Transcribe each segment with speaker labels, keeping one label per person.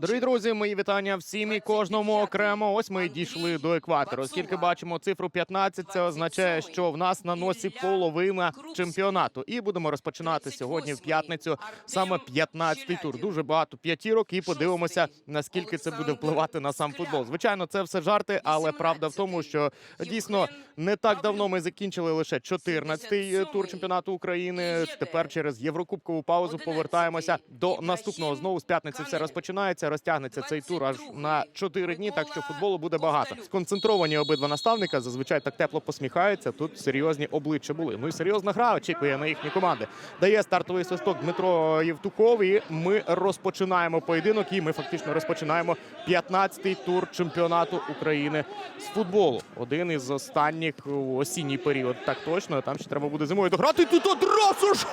Speaker 1: Дорогі друзі, мої вітання всім і кожному окремо. Ось ми дійшли до екватору. Оскільки бачимо цифру 15, це означає, що в нас на носі половина чемпіонату. І будемо розпочинати сьогодні в п'ятницю саме 15-й тур. Дуже багато п'ятірок. І подивимося, наскільки це буде впливати на сам футбол. Звичайно, це все жарти, але правда в тому, що дійсно не так давно ми закінчили лише 14-й тур чемпіонату України. Тепер через єврокубкову паузу повертаємося до наступного. Знову з п'ятниці все розпочинається. Розтягнеться цей тур аж на 4 дні. Так що футболу буде багато. Сконцентровані обидва наставника зазвичай так тепло посміхаються. Тут серйозні обличчя були. Ну і серйозна гра очікує на їхні команди. Дає стартовий свисток Дмитро Євтухов. І ми розпочинаємо поєдинок. І ми фактично розпочинаємо 15-й тур чемпіонату України з футболу. Один із останніх у осінній період. Так точно. Там ще треба буде зимою дограти. Тут одразу ж.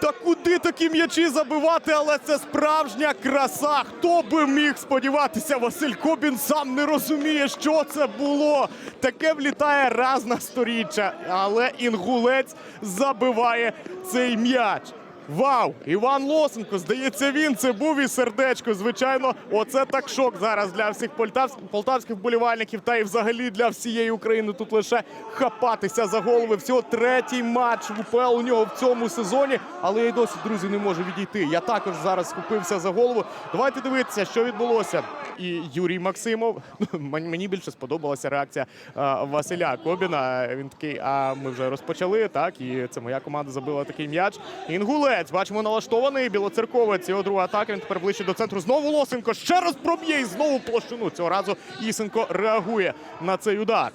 Speaker 1: Та куди такі м'ячі забивати, але це справжня краса. Хто би міг сподіватися, Василь Кобін сам не розуміє, що це було. Таке влітає раз на сторіччя, але інгулець забиває цей м'яч. Вау! Іван Лосенко, здається, він це був і сердечко. Звичайно, оце так шок зараз для всіх полтавських, вболівальників та і взагалі для всієї України. Тут лише хапатися за голови. Всього третій матч в УПЛ у нього в цьому сезоні. Але я й досі, друзі, не можу відійти. Я також зараз схопився за голову. Давайте дивитися, що відбулося. І Юрій Максимов. Мені мені більше сподобалася реакція Василя Кобіна. Він такий, а ми вже розпочали. Так, і це моя команда забила такий м'яч. Інгулець, бачимо, налаштований. Білоцерковець. Його друга атака. Він тепер ближче до центру. Знову Лосенко. Ще раз проб'є і знову площину. Цього разу Ісенко реагує на цей удар.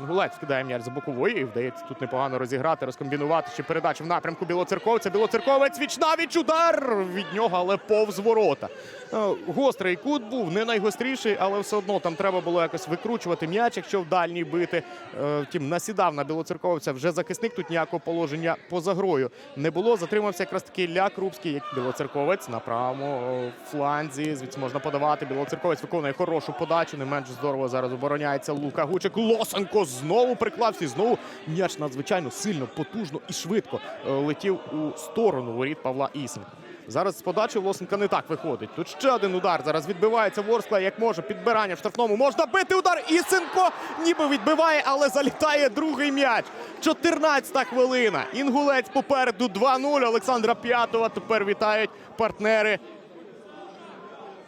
Speaker 1: Гулець кидає м'яч за бокової і вдається тут непогано розіграти, розкомбінувати ще передачу в напрямку білоцерковця. Білоцерковець віч навіч удар від нього, але повз ворота. Е, Гострий кут був не найгостріший, але все одно там треба було якось викручувати м'яч, якщо в дальній бити. Е, Втім, насідав на білоцерковця. Вже захисник тут ніякого положення поза грою не було. Затримався якраз таки Ля Крупський, як білоцерковець на правому е, фланзі. Звідси можна подавати. Білоцерковець виконує хорошу подачу. Не менш здорово зараз обороняється Лука Гучик. Лосенко знову приклався. і Знову м'яч надзвичайно сильно, потужно і швидко е, летів у сторону воріт Павла Ісенка. Зараз з подачі Лосенка не так виходить. Тут ще один удар. Зараз відбивається Ворскла, як може. Підбирання в штрафному. Можна бити удар. Ісенко ніби відбиває, але залітає другий м'яч. 14-та хвилина. Інгулець попереду 2-0. Олександра П'ятова тепер вітають партнери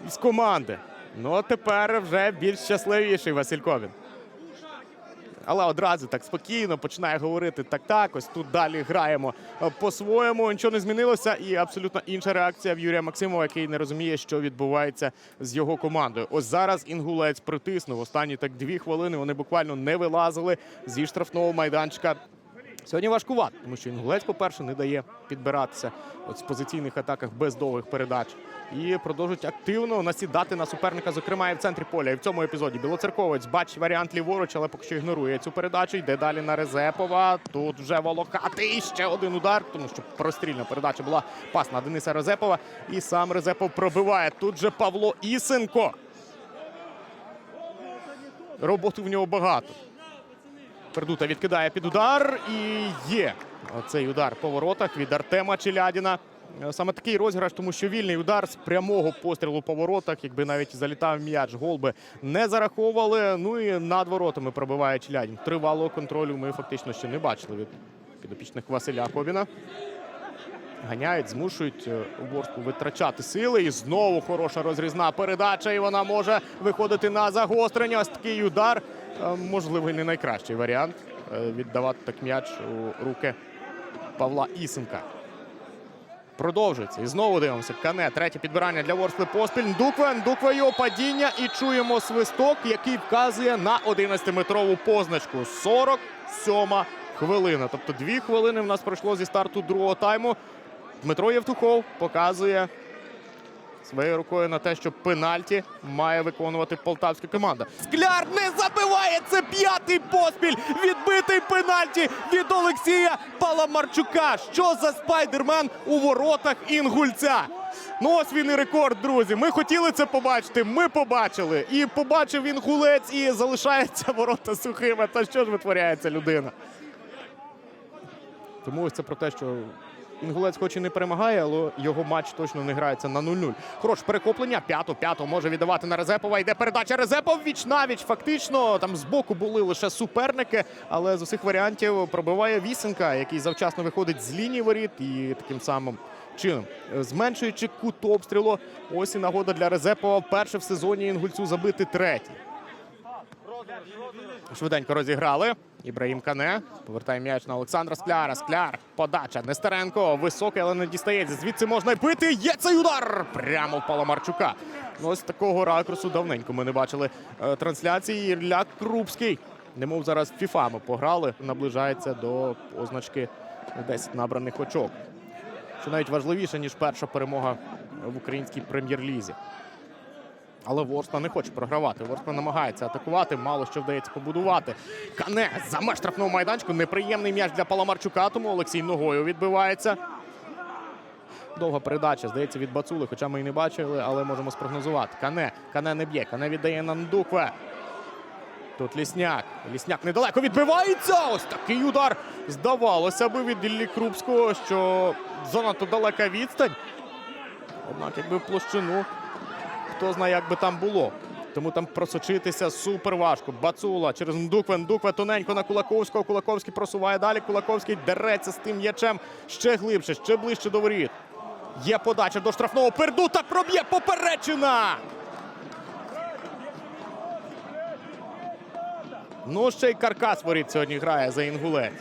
Speaker 1: з команди. Ну а тепер вже більш щасливіший Василь Ковін. Але одразу так спокійно починає говорити так, так ось тут далі граємо по-своєму. Нічого не змінилося, і абсолютно інша реакція в Юрія Максимова, який не розуміє, що відбувається з його командою. Ось зараз інгулець притиснув. Останні так дві хвилини вони буквально не вилазили зі штрафного майданчика. Сьогодні важкувато, тому що інгулець, по-перше, не дає підбиратися от з позиційних атаках без довгих передач. І продовжують активно насідати на суперника, зокрема і в центрі поля. І в цьому епізоді Білоцерковець бачить варіант ліворуч, але поки що ігнорує цю передачу. Йде далі на Резепова. Тут вже волохатий. Ще один удар, тому що прострільна передача була пас на Дениса Резепова. І сам Резепов пробиває. Тут же Павло Ісенко. Роботи в нього багато. Пердута відкидає під удар і є цей удар по воротах від Артема Челядіна. Е, Саме такий розіграш, тому що вільний удар з прямого пострілу по воротах, якби навіть залітав м'яч, гол би не зараховували. Ну і над воротами пробиває Челядін. Тривалого контролю ми фактично ще не бачили від підопічних Василя Кобіна. Ганяють, змушують е, Ворску витрачати сили. І знову хороша розрізна передача. І вона може виходити на загострення. Ось такий удар. Можливо, не найкращий варіант е, віддавати так м'яч у руки Павла Ісенка. Продовжується. І знову дивимося. Кане. Третє підбирання для Ворскли поспіль. Ндукве. Ндукве його падіння. І чуємо свисток, який вказує на 11-метрову позначку. 47 хвилина. Тобто дві хвилини в нас пройшло зі старту другого тайму. Дмитро Євтухов показує своєю рукою на те, що пенальті має виконувати полтавська команда. Скляр не забиває! Це п'ятий поспіль! Відбитий пенальті від Олексія Паламарчука. Що за спайдермен у воротах інгульця? Ну ось він і рекорд, друзі. Ми хотіли це побачити. Ми побачили. І побачив він гулець і залишається ворота сухими. Та що ж витворяється людина? Тому ось це про те, що Інгулець хоч і не перемагає, але його матч точно не грається на 0-0. Хорош перехоплення. П'яту, п'яту може віддавати на Резепова. Йде передача Резепов віч навіч. Фактично там збоку були лише суперники, але з усіх варіантів пробиває Вісенка, який завчасно виходить з лінії воріт і таким самим чином, е, зменшуючи кут обстрілу. Ось і нагода для Резепова. Перше в сезоні інгульцю забити третій. Швиденько розіграли. Ібраїм Кане повертає м'яч на Олександра Скляра. Скляр. Подача. Нестеренко. Високий, але не дістається. Звідси можна й бити. Є цей удар! Прямо в Паламарчука. Ну, ось такого ракурсу давненько ми не бачили е, трансляції. Ілля Крупський. Немов зараз фіфа ми пограли. Наближається до позначки 10 набраних очок. Що навіть важливіше, ніж перша перемога в українській прем'єр-лізі. Але Ворскла не хоче програвати. Ворскла намагається атакувати, мало що вдається побудувати. Кане за меж штрафного майданчику. Неприємний м'яч для Паламарчука, тому Олексій ногою відбивається. Довга передача, здається, від Бацули, хоча ми і не бачили, але можемо спрогнозувати. Кане, Кане не б'є, Кане віддає на Ндукве. Тут Лісняк. Лісняк недалеко відбивається. Ось такий удар. Здавалося би від Іллі Крупського, що занадто далека відстань. Однак, якби в площину хто знає, як би там було. Тому там просочитися супер важко. Бацула через Ндукве. Ндукве тоненько на Кулаковського. Кулаковський просуває далі. Кулаковський дереться з тим м'ячем ще глибше, ще ближче до воріт. Є подача до штрафного пердута. Проб'є поперечина. Ну, ще й каркас воріт сьогодні грає за інгулець.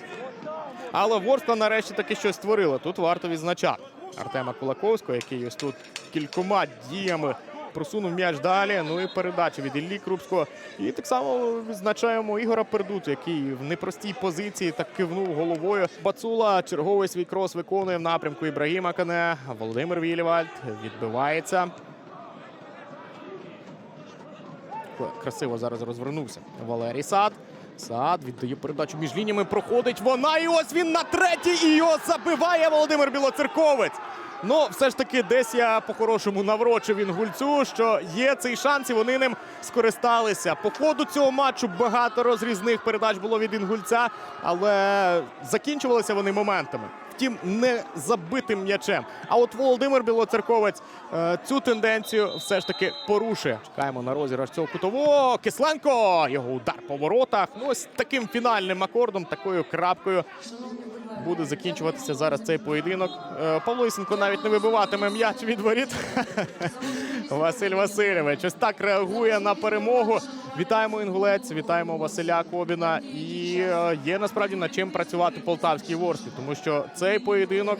Speaker 1: Але Ворскла нарешті таки щось створила. Тут варто відзначати Артема Кулаковського, який ось тут кількома діями просунув м'яч далі. Ну і передача від Іллі Крупського. І так само відзначаємо Ігора Пердуту, який в непростій позиції так кивнув головою. Бацула черговий свій крос виконує в напрямку Ібрагіма Кане. Володимир Вілівальд відбивається. Красиво зараз розвернувся Валерій Сад. Сад віддає передачу між лініями. Проходить вона. І ось він на третій. І його забиває Володимир Білоцерковець. Ну, все ж таки, десь я по-хорошому наврочив інгульцю, що є цей шанс, і вони ним скористалися. По ходу цього матчу багато розрізних передач було від інгульця, але закінчувалися вони моментами. Втім, не забитим м'ячем. А от Володимир Білоцерковець е, цю тенденцію все ж таки порушує. Чекаємо на розіграш цього кутового. Кисленко! Його удар по воротах. Ну, ось таким фінальним акордом, такою крапкою буде закінчуватися зараз цей поєдинок. Е, Павло Ісенко навіть не вибиватиме м'яч від воріт. Василь Васильович ось так реагує на перемогу. Вітаємо інгулець, вітаємо Василя Кобіна. І е, є насправді над чим працювати полтавській ворскі, тому що цей поєдинок